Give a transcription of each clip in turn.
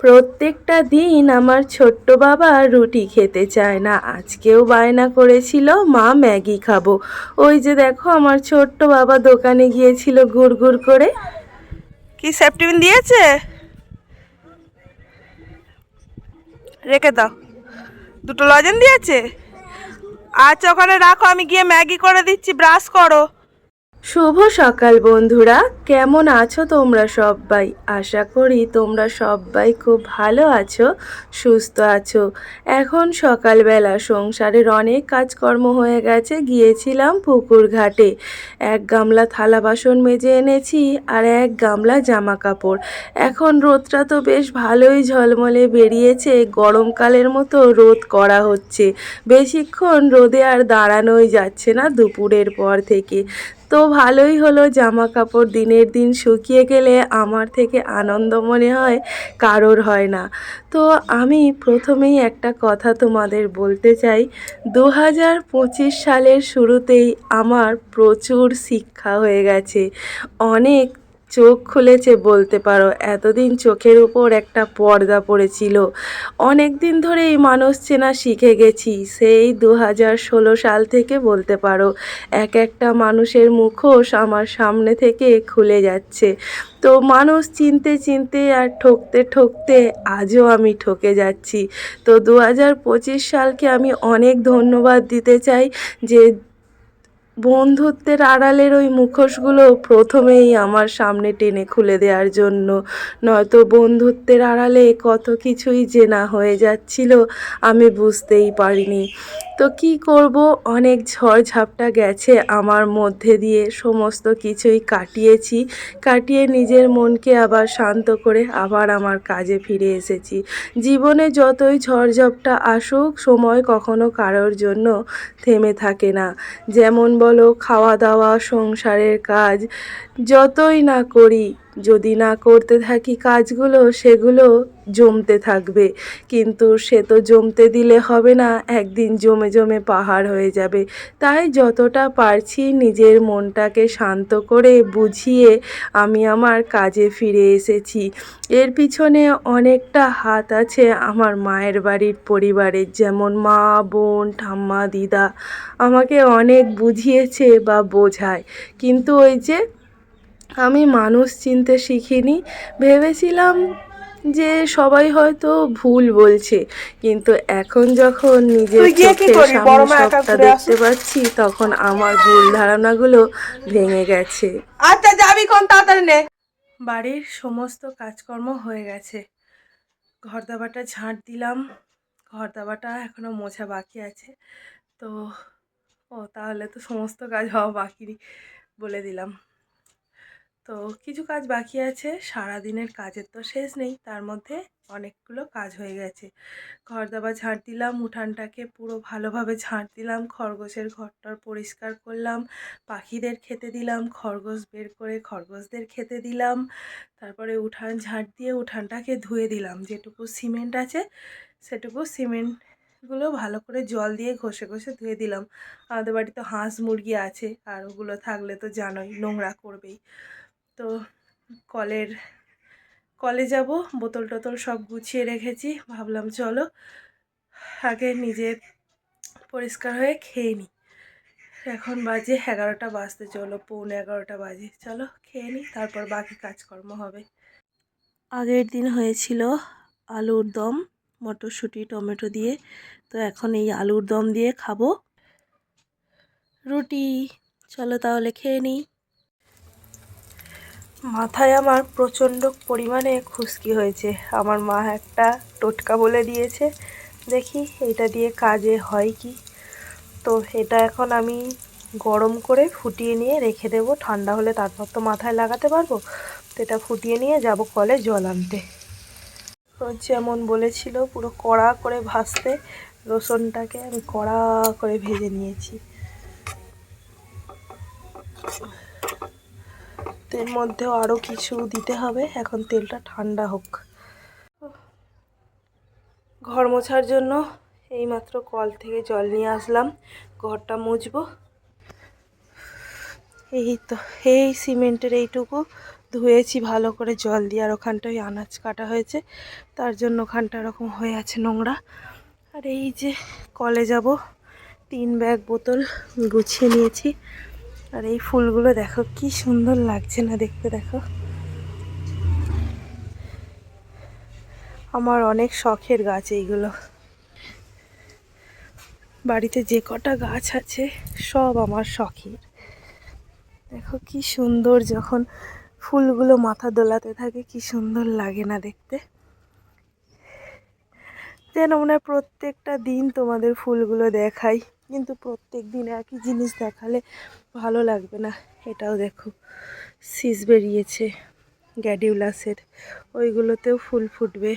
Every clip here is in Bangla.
প্রত্যেকটা দিন আমার ছোট্ট বাবা রুটি খেতে চায় না। আজকেও বায়না করেছিল, মা ম্যাগি খাব। ওই যে দেখো আমার ছোট্ট বাবা দোকানে গিয়েছিল গুড় গুড় করে। কি সেপ্টিমিন দিয়েছে? রেখে দাও। দুটো লজেন দিয়েছে? আচ্ছা ওখানে রাখো, আমি গিয়ে ম্যাগি করে দিচ্ছি, ব্রাশ করো। শুভ সকাল বন্ধুরা। কেমন আছো তোমরা সবাই? আশা করি তোমরা সবাই খুব ভালো আছো, সুস্থ আছো। এখন সকালবেলা সংসারের অনেক কাজকর্ম হয়ে গেছে। গিয়েছিলাম পুকুর ঘাটে। এক গামলা থালা বাসন মেজে এনেছি আর এক গামলা জামা কাপড়। এখন রোদটা তো বেশ ভালোই ঝলমলে বেরিয়েছে। গরমকালের মতো রোদ করা হচ্ছে। বেশিক্ষণ রোদে আর দাঁড়ানোই যাচ্ছে না দুপুরের পর থেকে। তো ভালোই হলো জামা কাপড় দিনের দিন শুকিয়ে গেলে আমার থেকে আনন্দ মনে হয়, কারোর হয় না। তো আমি প্রথমেই একটা কথা তোমাদের বলতে চাই। দু হাজার পঁচিশ সালের শুরুতেই আমার প্রচুর শিক্ষা হয়ে গেছে। অনেক চোখ খুলেছে বলতে পারো। এতদিন চোখের উপর একটা পর্দা পড়েছিল। অনেক দিন ধরেই মানুষ চেনা শিখে গেছি, সেই দু হাজার ষোলো সাল থেকে বলতে পারো। এক একটা মানুষের মুখোশ আমার সামনে থেকে খুলে যাচ্ছে। তো মানুষ চিনতে চিনতে আর ঠকতে ঠকতে আজও আমি ঠকে যাচ্ছি। তো দু হাজার পঁচিশ সালকে আমি অনেক ধন্যবাদ দিতে চাই যে বন্ধুত্বের আড়ালের ওই মুখোশগুলো প্রথমেই আমার সামনে টেনে খুলে দেওয়ার জন্য। নয়তো বন্ধুত্বের আড়ালে কত কিছুই জেনা হয়ে যাচ্ছিল, আমি বুঝতেই পারিনি। তো কি করব? অনেক ঝড় ঝাপটা গেছে আমার মধ্যে দিয়ে। সমস্ত কিছুই কাটিয়েছি। কাটিয়ে নিজের মনকে আবার শান্ত করে আবার আমার কাজে ফিরে এসেছি। জীবনে যতই ঝড়ঝাপটা আসুক, সময় কখনো কারোর জন্য থেমে থাকে না। যেমন বলো খাওয়া দাওয়া সংসারের কাজ, যতই না করি যদি না করতে থাকি কাজগুলো, সেগুলো জমতে থাকবে। কিন্তু সে তো জমতে দিলে হবে না, একদিন জমে জমে পাহাড় হয়ে যাবে। তাই যতটা পারছি নিজের মনটাকে শান্ত করে বুঝিয়ে আমি আমার কাজে ফিরে এসেছি। এর পিছনে অনেকটা হাত আছে আমার মায়ের বাড়ির পরিবারের, যেমন মা, বোন, ঠাম্মা, দিদা। আমাকে অনেক বুঝিয়েছে বা বোঝায়। কিন্তু ওই যে আমি মানুষ চিনতে শিখিনি। ভেবেছিলাম যে সবাই হয়তো ভুল বলছে কিন্তু এখন যখন নিজের চোখের সামনে সবটা দেখতে পাচ্ছি তখন আমার ভুল ধারণাগুলো ভেঙে গেছে। আচ্ছা যাবি কোন তাড়াতাড়ি নে। বাড়ির সমস্ত কাজকর্ম হয়ে গেছে। ঘর দাবাটা ঝাঁট দিলাম ঘর দাবাটা এখনও মোছা বাকি আছে। তো ও তাহলে তো সমস্ত কাজ হওয়া বাকি বলে দিলাম। তো কিছু কাজ বাকি আছে। সারা দিনের কাজের তো শেষ নেই, তার মধ্যে অনেকগুলো কাজ হয়ে গেছে। ঘর দাবা ঝাঁট দিলাম, উঠানটাকে পুরো ভালোভাবে ঝাঁট দিলাম, খরগোশের ঘরটার পরিষ্কার করলাম, পাখিদের খেতে দিলাম, খরগোশ বের করে খরগোশদের খেতে দিলাম, তারপরে উঠান ঝাঁট দিয়ে উঠানটাকে ধুয়ে দিলাম। যেটুকু সিমেন্ট আছে, সেটুকু সিমেন্টগুলো ভালো করে জল দিয়ে ঘষে ঘষে ধুয়ে দিলাম। আমাদের বাড়িতে হাঁস মুরগি আছে, আর ওগুলো থাকলে তো জানোই, নোংরা করবেই। তো কলের, কলে যাব, বোতল টোতল সব গুছিয়ে রেখেছি, ভাবলাম চলো আগে নিজে পরিষ্কার হয়ে খেয়ে নিই এখন বাজে এগারোটা বাজতে চলো, পৌনে এগারোটা বাজে, চলো খেয়ে নিই তারপর বাকি কাজকর্ম হবে। আগের দিন হয়েছিল আলুর দম, মটরশুঁটি, টমেটো দিয়ে, তো এখন এই আলুর দম দিয়ে খাব। রুটি, চলো তাহলে খেয়ে নিই মাথায় আমার প্রচণ্ড পরিমাণে খুশকি হয়েছে। আমার মা একটা টোটকা বলে দিয়েছে, দেখি এটা দিয়ে কাজে হয় কি? তো এটা এখন আমি গরম করে ফুটিয়ে নিয়ে রেখে দেবো। ঠান্ডা হলে তারপর তো মাথায় লাগাতে পারব। তো এটা ফুটিয়ে নিয়ে যাব কলে জল আনতে। যেমন বলেছিল, পুরো কড়া করে ভাজতে রসুনটাকে আমি কড়া করে ভেজে নিয়েছি। তেল মধ্যেও আরও কিছু দিতে হবে। এখন তেলটা ঠান্ডা হোক। ঘর মোছার জন্য এইমাত্র কল থেকে জল নিয়ে আসলাম। ঘরটা মুছবো। এই তো, এই সিমেন্টের এইটুকু ধুয়েছি ভালো করে জল দিয়ে, আর ওখানটায় আনাজ কাটা হয়েছে। তার জন্য ওখানটা এরকম হয়ে আছে নোংরা। আর এই যে কলে যাব, তিন ব্যাগ বোতল গুছিয়ে নিয়েছি। আর এই ফুলগুলো দেখো, কি সুন্দর লাগছে না দেখতে, দেখো। আমার অনেক শখের গাছ এইগুলো। বাড়িতে যে কটা গাছ আছে, সব আমার শখের। দেখো, কি সুন্দর যখন ফুলগুলো মাথা দোলাতে থাকে, কি সুন্দর লাগে না দেখতে। যেন মনে প্রত্যেকটা দিন তোমাদের ফুলগুলো দেখাই। কিন্তু প্রত্যেক দিন একই জিনিস দেখালে ভালো লাগবে না। এটাও দেখো সিজ বেরিয়েছে, গ্যাডিউলাসের। ওইগুলোতেও ফুল ফুটবে।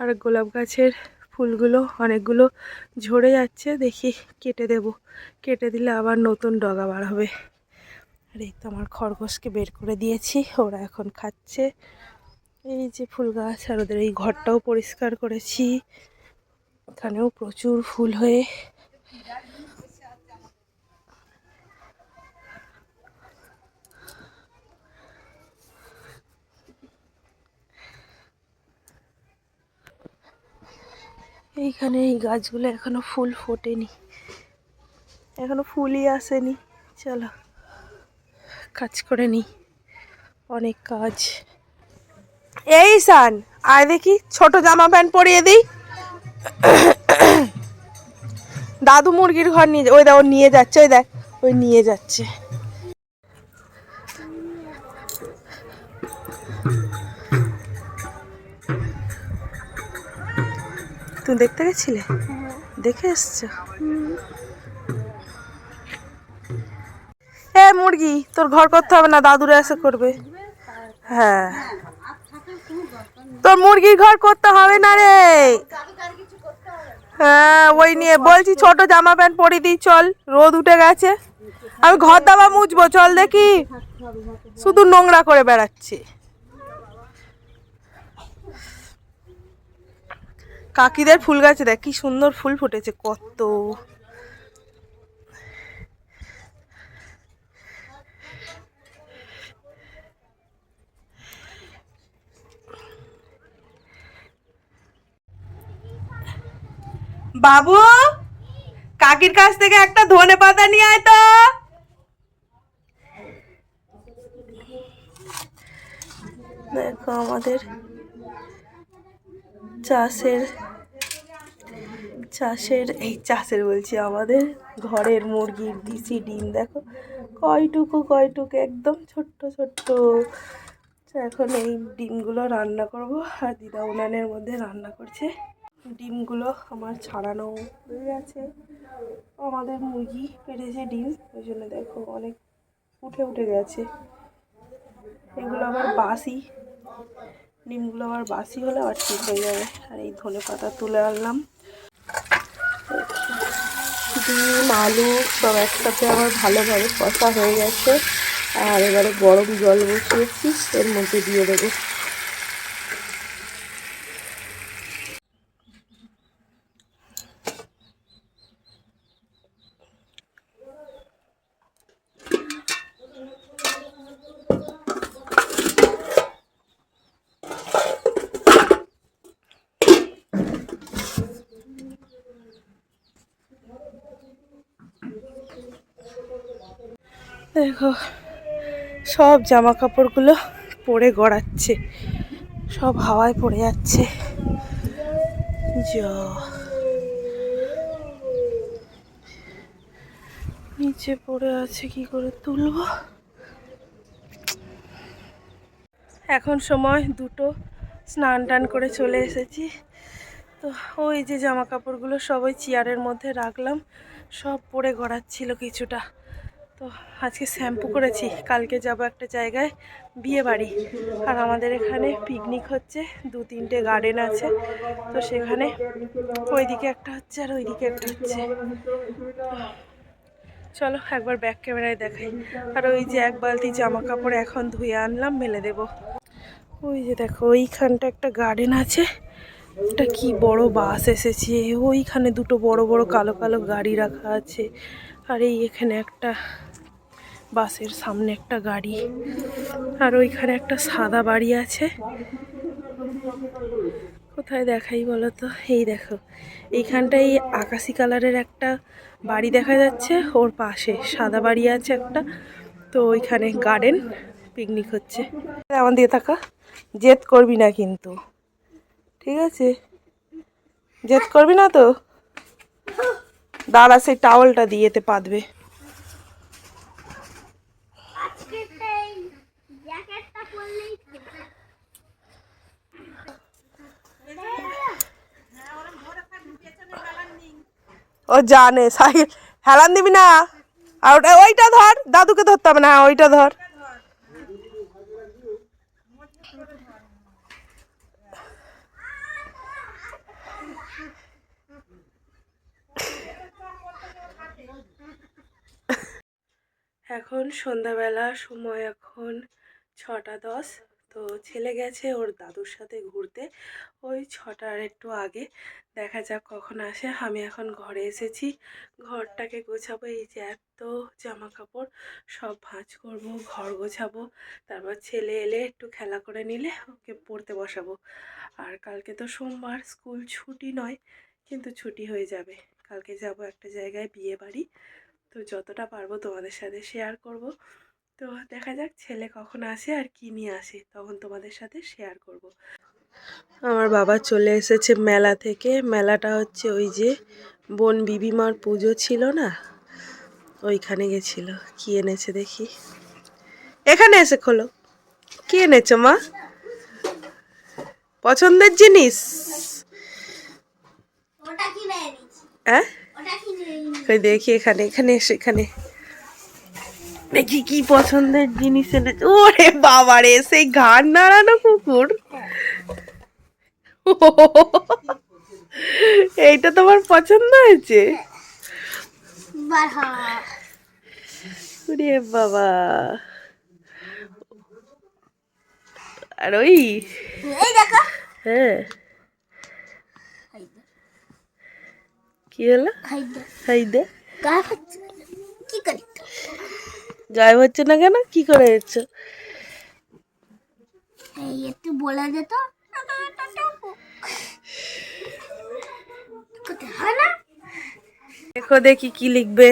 আর গোলাপ গাছের ফুলগুলো, অনেকগুলো ঝরে যাচ্ছে, দেখি কেটে দেব। কেটে দিলে আবার নতুন ডগা বার হবে। আর এই তো আমার খরগোশকে বের করে দিয়েছি, ওরা এখন খাচ্ছে। এই যে ফুল গাছ আর ওদের এই ঘরটাও পরিষ্কার করেছি। এখানেও প্রচুর ফুল হয়ে এইখানে এই গাছগুলো এখনও ফুল ফোটেনি। এখনও ফুলই আসেনি। চলো, কাজ করে নি। অনেক কাজ। এই সান, আয় দেখি, ছোট জামা প্যান্ট পরিয়ে দিই। দাদু মুরগির ঘর নিয়ে ওই দেখ, ও নিয়ে যাচ্ছে, ওই দেখ, ওই নিয়ে যাচ্ছে। তুমি দেখতে গেছিলে? দেখে এসছো? এ মুরগি, তোর ঘর করতে হবে না, দাদুরে এসে করবে। হ্যাঁ। তোর মুরগির ঘর করতে হবে না রে। হ্যাঁ ওই নিয়ে বলছি ছোট জামা প্যান্ট পরে দিই, চল। রোদ উঠে গেছে। আমি ঘর দাবা মুছবো, চল দেখি। শুধু নোংরা করে বেড়াচ্ছে। কাকিদের ফুল গাছে দেখ, কি সুন্দর ফুল ফুটেছে, কত। বাবু, কাকির কাছ থেকে একটা ধনে পাতা নিয়ে আয় তো। দেখো আমাদের চাষের চাষের, এই চাষের বলছি আমাদের ঘরের মুরগির দিশি ডিম, দেখো কয়টুকু কয়টুকু, একদম ছোট্ট ছোট্ট। এখন এই ডিমগুলো রান্না করব, আর দিদা উনানের মধ্যে রান্না করছে। ডিমগুলো আমার ছাড়ানো হয়ে গেছে। আমাদের মুরগি পেরেছে ডিম, ওই জন্য দেখো অনেক উঠে উঠে গেছে। এগুলো আবার বাসি, ডিমগুলো আবার বাসি হলে আবার ঠিক হয়ে যাবে। আর এই ধনে পাতা তুলে আনলাম। ডিম, আলু সব একসাথে আমার ভালোভাবে কষা হয়ে গেছে। আর এবারে গরম জল বসিয়েছি, এর মধ্যে দিয়ে দেবো। দেখো, সব জামা কাপড়গুলো পরে গড়াচ্ছে, সব হাওয়ায় পড়ে যাচ্ছে। নিচে পড়ে আছে, কি করে তুলবো? এখন সময় দুটো, স্নান টান করে চলে এসেছি। তো ওই যে জামা কাপড়গুলো সব ওই চেয়ারের মধ্যে রাখলাম, সব পরে গড়াচ্ছিল কিছুটা। তো আজকে শ্যাম্পু করেছি। কালকে যাব একটা জায়গায় বিয়ে বাড়ি। আর আমাদের এখানে পিকনিক হচ্ছে, দু তিনটে গার্ডেন আছে। তো সেখানে ওইদিকে একটা হচ্ছে আর ওইদিকে একটা হচ্ছে। চলো একবার ব্যাক ক্যামেরায় দেখাই। আর ওই যে এক বালতি জামা কাপড় এখন ধুয়ে আনলাম, মেলে দেবো। ওই যে দেখো, ওইখানটা একটা গার্ডেন আছে। এটা কি বড় বাস এসেছে। ওইখানে দুটো বড় বড় কালো কালো গাড়ি রাখা আছে। আর এই এখানে একটা বাসের সামনে একটা গাড়ি। আর ওইখানে একটা সাদা বাড়ি আছে। কোথায় দেখাই বলো তো এই দেখো। এইখানটাই আকাশি কালারের একটা বাড়ি দেখা যাচ্ছে। ওর পাশে সাদা বাড়ি আছে একটা। তো ওইখানে গার্ডেন পিকনিক হচ্ছে। আমার দিয়ে থাকা জেদ করবি না কিন্তু। ঠিক আছে? জেদ করবি না তো? দাঁড়া সেই টাওয়ালটা দিয়েতে পাতবে। ও জানে সাইকেল হেলান দিবি না? আর ওটা ওইটা ধর, দাদুকে ধরতে হবে না হ্যাঁ ওইটা ধর। এখন সন্ধ্যাবেলা, সময় এখন ছটা দশ। তো ছেলে গেছে ওর দাদুর সাথে ঘুরতে। ওই ছটার একটু আগে। দেখা যাক কখন আসে। আমি এখন ঘরে এসেছি। ঘরটাকে গোছাবো। এই যে এত জামা কাপড় সব ভাঁজ করব, ঘর গোছাবো। তারপর ছেলে এলে একটু খেলা করে নিলে ওকে পড়তে বসাবো। আর কালকে তো সোমবার, স্কুল ছুটি নয়, কিন্তু ছুটি হয়ে যাবে। কালকে যাব একটা জায়গায় বিয়ে বাড়ি। তো যতটা পারব তোমাদের সাথে শেয়ার করব। তো দেখা যাক ছেলে কখন আসে আর কি নিয়ে আসে তখন তোমাদের সাথে শেয়ার করব। আমার বাবা চলে এসেছে মেলা থেকে। মেলাটা হচ্ছে ওই যে বোন বিবিমার পুজো ছিল না? ওইখানে গেছিল। কি এনেছে দেখি? এখানে এসে খোলো। কি এনেছো মা? পছন্দের জিনিস? হ্যাঁ দেখি এখানে এখানে এসে এখানে। দেখি কি পছন্দের জিনিস এনেছে। ওরে বাবা রে সেই ঘাড় নাড়ানো কুকুর। এইটা তোমার পছন্দ হয়েছে? ওরে বাবা। আর ওই? হ্যাঁ। কি হলো? খাইদা হাই দে গায়ে হচ্ছে কি করি? গায়ে হচ্ছে না কেন? কি করে এই একটু বলে দে তো। কোথায়? না? লেখো দেখি কি লিখবে।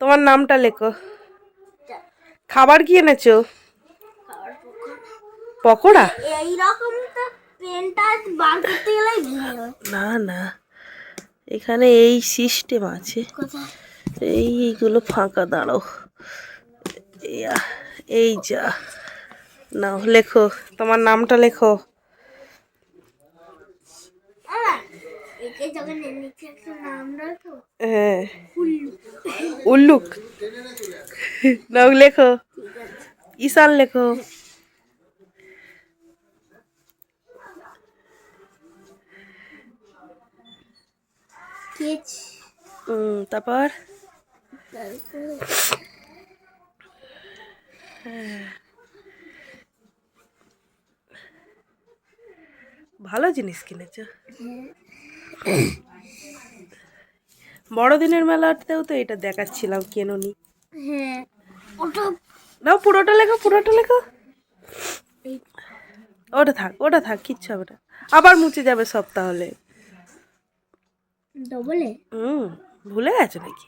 তোমার নামটা লেখো। খাবার কি এনেছো? পকোড়া? এইরকম তো পেনটা বার করতে গেলে না না। এখানে এই সিস্টেম আছে। কোথায়? এইগুলো ফাঁকা দাঁড়ো ইয়া, এই যা। নাও লেখো তোমার নামটা লেখো। হ্যাঁ। উল্লুক। নাও লেখো। ঈশান লেখো। তারপরে? ভালো জিনিস কিনেছো? বড়দিনের মেলাতেও তো এটা দেখাচ্ছিলাম কেননি। হ্যাঁ। নাও পুরোটা লেখো পুরোটা লেখো। ওটা থাক ওটা থাক কিচ্ছু হবে না। আবার মুছে যাবে সব তাহলে। ডবলে হুম ভুলে গেছো নাকি?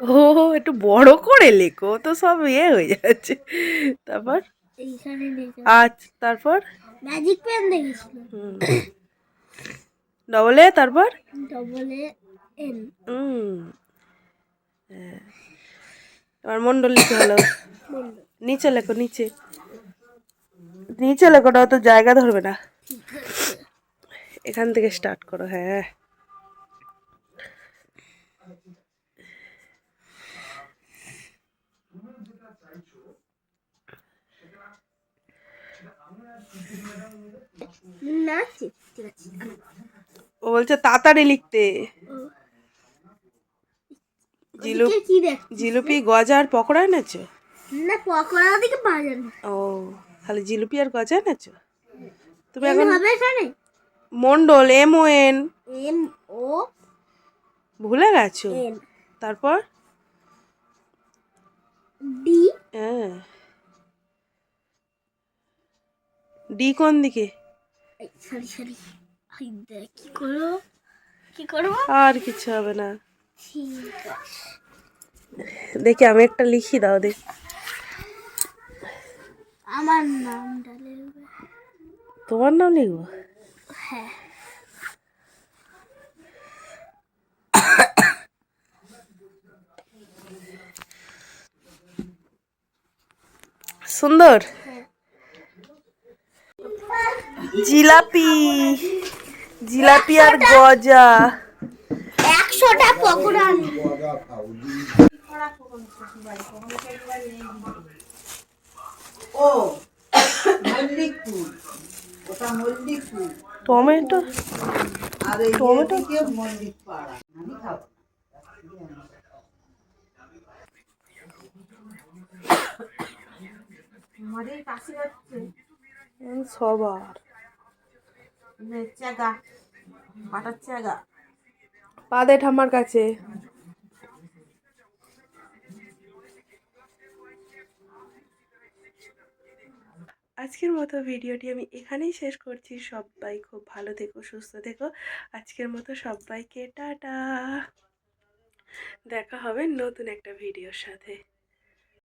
ও একটু বড় করে লেখো তো সব ইয়ে হয়ে যাচ্ছে। তারপর? আজ তারপর? ম্যাজিক পেন দেখেছিল। ডবল এ তারপর? ডবলে এন হুম। এবার মন্ডল লিখতে হলো। নিচে লেখো নিচে। নিচে লেখো না তো জায়গা ধরবে না। এখান থেকে স্টার্ট করো হ্যাঁ না ঠিক ঠিক আছে ও বলছে তাড়াতাড়ি লিখতে। জিলুপি গজা আর পকোড়া এনেছো? না পকোড়া দিকে পাওয়া যাবে ও খালি জিলুপি আর গজা এনেছো? তুমি এখন হবে এখানে? Mondal M O N. M O ভুলে গেছো? তারপর? ডি। হ্যাঁ। ডি কোন দিকে? Sorry sorry. কি করব কি করব আর কিছু হবে না। দেখি আমি একটা লিখি দাও দেখ। আমার নামটা লিখবে। তোমার নাম লিখব? হ্যাঁ। সুন্দর? জিলাপি। জিলাপি আর গজা। একশোটা পকোড়া ও ওটা টমেটো? আর এই টমেটো? মল্লিক পাড়া আমি খাব। উম, সবার। চাগা পাটার চাগা। পাদে ঠাম্মার কাছে। আজকের মতো ভিডিওটি আমি এখানেই শেষ করছি। সবাই খুব ভালো থেকো সুস্থ থেকো। আজকের মতো সবাইকে টাটা। দেখা হবে নতুন একটা ভিডিওর সাথে।